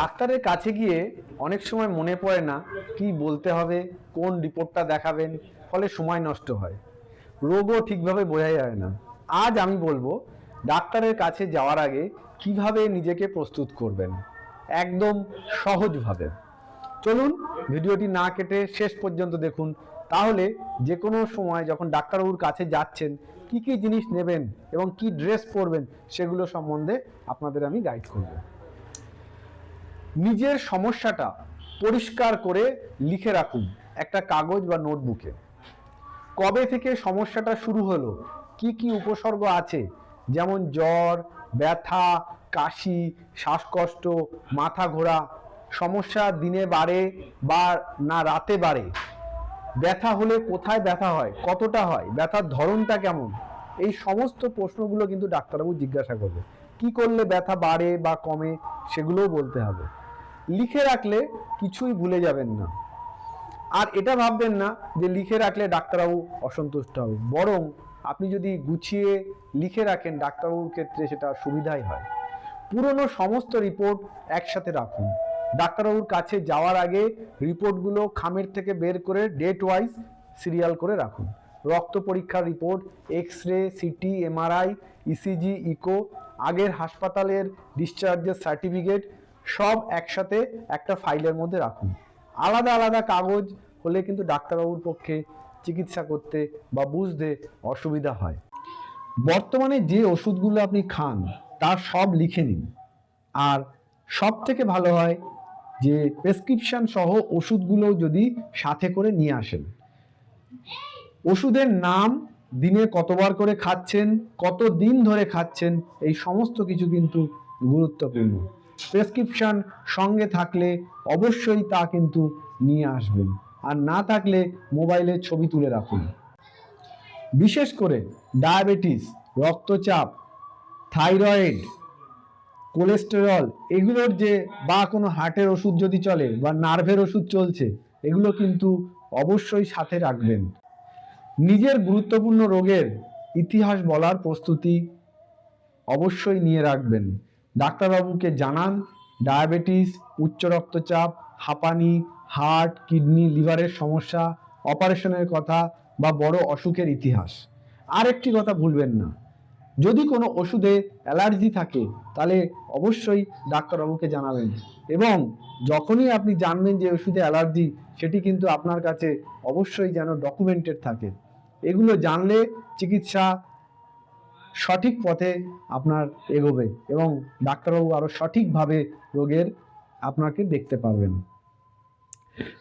ডাক্তারের কাছে গিয়ে অনেক সময় মনে পড়ে না কি বলতে হবে, কোন রিপোর্টটা দেখাবেন, ফলে সময় নষ্ট হয়। রোগও ঠিকভাবে বোঝা যায় না। আজ আমি বলব, ডাক্তারের কাছে যাওয়ার আগে কীভাবে নিজেকে প্রস্তুত করবেন। একদম সহজভাবে। চলুন ভিডিওটি না কেটে শেষ পর্যন্ত দেখুন। তাহলে যে কোনো সময় যখন ডাক্তারবাবুর কাছে যাচ্ছেন, কি কি জিনিস নেবেন এবং কি ড্রেস পরবেন, সেগুলো সম্বন্ধে আপনাদের আমি গাইড করব। নিজের সমস্যাটা পরিষ্কার করে লিখে রাখুন একটা কাগজ বা নোটবুকে। কবে থেকে সমস্যাটা শুরু হলো? কি কি উপসর্গ আছে? যেমন জ্বর, ব্যথা, কাশি, শ্বাসকষ্ট, মাথা ঘোরা, সমস্যা দিনে বাড়ে বা না রাতে বাড়ে? ব্যথা হলে কোথায় ব্যথা হয়? কতটা হয়? ব্যথার ধরনটা কেমন? এই সমস্ত প্রশ্নগুলো কিন্তু ডাক্তারবাবু জিজ্ঞাসা করবে। কি করলে ব্যথা বাড়ে বা কমে সেগুলোও বলতে হবে। লিখে রাখলে কিছুই ভুলে যাবেন না। আর এটা ভাববেন না যে লিখে রাখলে ডাক্তারবাবু অসন্তুষ্ট হবে। বরং আপনি যদি গুছিয়ে লিখে রাখেন, ডাক্তারবাবুর ক্ষেত্রে সেটা সুবিধাই হয়। পুরনো সমস্ত রিপোর্ট একসাথে রাখুন। ডাক্তারবাবুর কাছে যাওয়ার আগে রিপোর্টগুলো খামের থেকে বের করে ডেট ওয়াইজ সিরিয়াল করে রাখুন। রক্ত পরীক্ষার report X ray CT MRI ECG echo আগের হাসপাতালের ডিসচার্জের সার্টিফিকেট সব একসাথে একটা ফাইলের মধ্যে রাখুন। আলাদা আলাদা কাগজ হলে কিন্তু ডাক্তারবাবুর পক্ষে চিকিৎসা করতে বা বুঝতে অসুবিধা হয়। বর্তমানে যে ওষুধগুলো আপনি খান, তার সব লিখে নিন। আর সব থেকে ভালো হয় যে প্রেসক্রিপশন সহ ওষুধগুলো যদি সাথে করে নিয়ে আসেন। ওষুধের নাম দিনে কতবার করে খাচ্ছেন কত দিন ধরে খাচ্ছেন, এই সমস্ত কিছু কিন্তু গুরুত্বপূর্ণ। প্রেসক্রিপশন সঙ্গে থাকলে অবশ্যই তা কিন্তু নিয়ে আসবেন। আর না থাকলে মোবাইলে ছবি তুলে রাখুন। বিশেষ করে ডায়াবেটিস, রক্তচাপ, থাইরয়েড, কোলেস্টেরল এগুলোর যে বা কোনো হার্টের ওষুধ যদি চলে বা নার্ভের ওষুধ চলছে, এগুলো কিন্তু অবশ্যই সাথে রাখবেন। নিজের গুরুত্বপূর্ণ রোগের ইতিহাস বলার প্রস্তুতি অবশ্যই নিয়ে রাখবেন। ডাক্তারবাবুকে জানান, ডায়াবেটিস, উচ্চ রক্তচাপ, হাঁপানি, হার্ট, কিডনি, লিভারের সমস্যা, অপারেশনের কথা বা বড় অসুখের ইতিহাস। আর একটি কথা ভুলবেন না। যদি কোনো ওষুধে অ্যালার্জি থাকে, তাহলে অবশ্যই ডাক্তারবাবুকে জানাবেন। এবং যখনই আপনি জানবেন যে ওষুধে অ্যালার্জি, সেটি কিন্তু আপনার কাছে অবশ্যই যেন ডকুমেন্টেড থাকে। এগুলো জানলে চিকিৎসা সঠিক পথে আপনার এগোবে এবং ডাক্তারবাবু আরও সঠিকভাবে রোগের আপনাকে দেখতে পারবেন।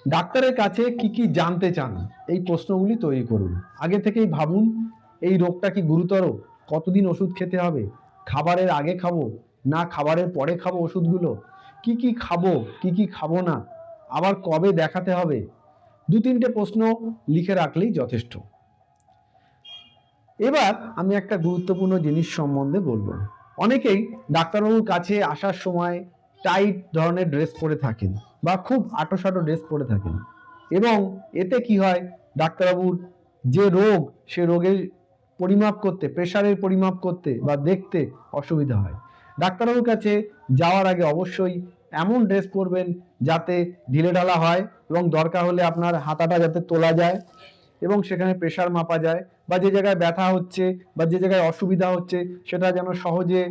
ডাক্তারের কাছে কি কি জানতে চান, এই প্রশ্নগুলি তৈরি করুন। আগে থেকেই ভাবুন, এই রোগটা কি গুরুতর? কতদিন ওষুধ খেতে হবে? খাবারের আগে খাব? না খাবারের পরে খাব ওষুধগুলো? কি কি খাব? কি কি খাব না? আবার কবে দেখাতে হবে? দু তিনটে প্রশ্ন লিখে রাখলেই যথেষ্ট। এবার আমি একটা গুরুত্বপূর্ণ জিনিস সম্বন্ধে বলব। অনেকেই ডাক্তারবাবুর কাছে আসার সময় টাইট ধরনের ড্রেস পরে থাকেন বা খুব আটোসাটো ড্রেস পরে থাকেন এবং এতে কি হয়? ডাক্তারবাবুর যে রোগ, সে রোগের পরিমাপ করতে প্রেশারের পরিমাপ করতে বা দেখতে অসুবিধা হয়। ডাক্তারবাবুর কাছে যাওয়ার আগে অবশ্যই এমন ড্রেস পরবেন যাতে ঢিলে ঢালা হয় এবং দরকার হলে আপনার হাতাটা যাতে তোলা যায়। এবং সেখানে প্রেশার মাপা যায় বা যে জায়গায় ব্যথা হচ্ছে বা যে জায়গায় অসুবিধা হচ্ছে সেটা যেন সহজে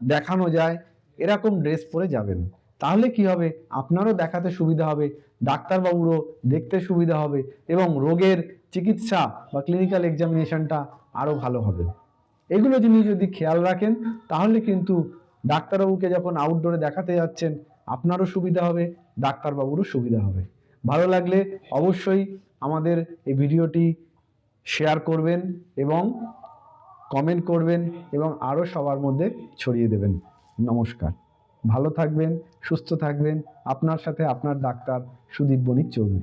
দেখানো যায়, এরকম ড্রেস পরে যাবেন। তাহলে কি হবে? আপনারও দেখাতে সুবিধা হবে, ডাক্তারবাবুরও দেখতে সুবিধা হবে এবং রোগের চিকিৎসা বা ক্লিনিক্যাল এক্সামিনেশনটা আরও ভালো হবে। এগুলো জিনিস যদি খেয়াল রাখেন, তাহলে কিন্তু ডাক্তারবাবুকে যখন আউটডোরে দেখাতে যাচ্ছেন, আপনারও সুবিধা হবে, ডাক্তারবাবুরও সুবিধা হবে। ভালো লাগলে অবশ্যই আমাদের এই ভিডিওটি শেয়ার করবেন এবং কমেন্ট করবেন এবং আরও সবার মধ্যে ছড়িয়ে দেবেন। নমস্কার। ভালো থাকবেন, সুস্থ থাকবেন। আপনার সাথে আপনার ডাক্তার সুদীপ বণিক চৌধুরী।